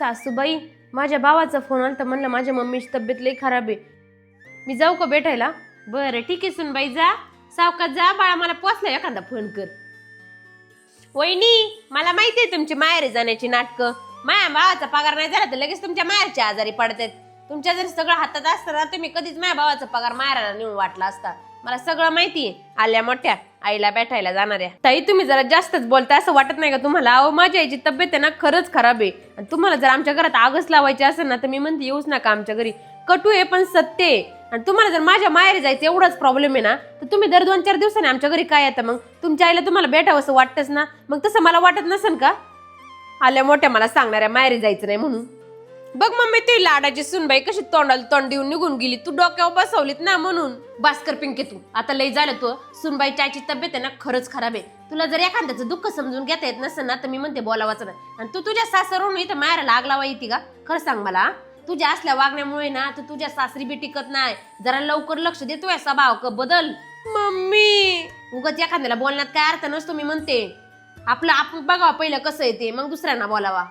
सासूबाई माझ्या भावाचा फोन आला तर म्हणलं माझ्या मम्मीची तब्येत लई खराब आहे. मी जाऊ का भेटायला? बरं ठीक आहे सुनबाई जा. सावकात जा बाळा मला पोचला एखादा फोन कर. वहिनी मला माहिती आहे तुमची माहेरी जाण्याची नाटकं. माया भावाचा पगार नाही झाला तर लगेच तुमच्या माहेरच्या आजारी पडतात. तुमच्या जर सगळं हातात असताना तुम्ही कधीच माझ्या भावाचा पगार माहेराला नेऊन वाटला असता. मला सगळं माहिती आहे आल्या मोठ्या. आईला भेटायला जाणाऱ्या. ताई तुम्ही जरा जास्तच बोलता असं वाटत नाही का तुम्हाला? अहो माझ्या आईची तब्येत आहे ना खरंच खराब आहे. आणि तुम्हाला जर आमच्या घरात आगच लावायची असेल ना तर मी म्हणते येऊच नका आमच्या घरी. कटू आहे पण सत्य आहे. आणि तुम्हाला जर माझ्या माहेरी जायचं एवढाच प्रॉब्लेम आहे ना तर तुम्ही दर दोन चार दिवसांनी आमच्या घरी काय येतं मग? तुमच्या आईला तुम्हाला भेटावं असं वाटतंच ना? मग तसं मला वाटत नसेल का? आल्या मोठ्या मला सांगणाऱ्या माहेरी जायचं नाही म्हणून. बघ मम्मी ती लाडाची सुनबाई कशी तोंडाला तोंड देऊन निघून गेली. तू डोक्यावर बसवलीत ना म्हणून. भास्कर पिंके तू. आता लय झालं तू सुनबाई आईची तब्येत आहे ना खरंच खराब आहे. तुला जर एखाद्याचं दुःख समजून घेता येत नसेल ना तर मी म्हणते बोलावाचं नाही. आणि तू तुझ्या सासरून इथं मायरा लागला येते का? खरं सांग मला हा? तुझ्या असल्या वागण्यामुळे ना तू तुझ्या सासरी बी टिकत नाही. जरा लवकर लक्ष दे तू स्वभाव क बदल. मम्मी! उगाच एखाद्याला बोलण्यात काय अर्थ नसतो मी म्हणते. आपलं आपण बघावं पहिलं कसं आहे ते मग दुसऱ्यांना बोलावा.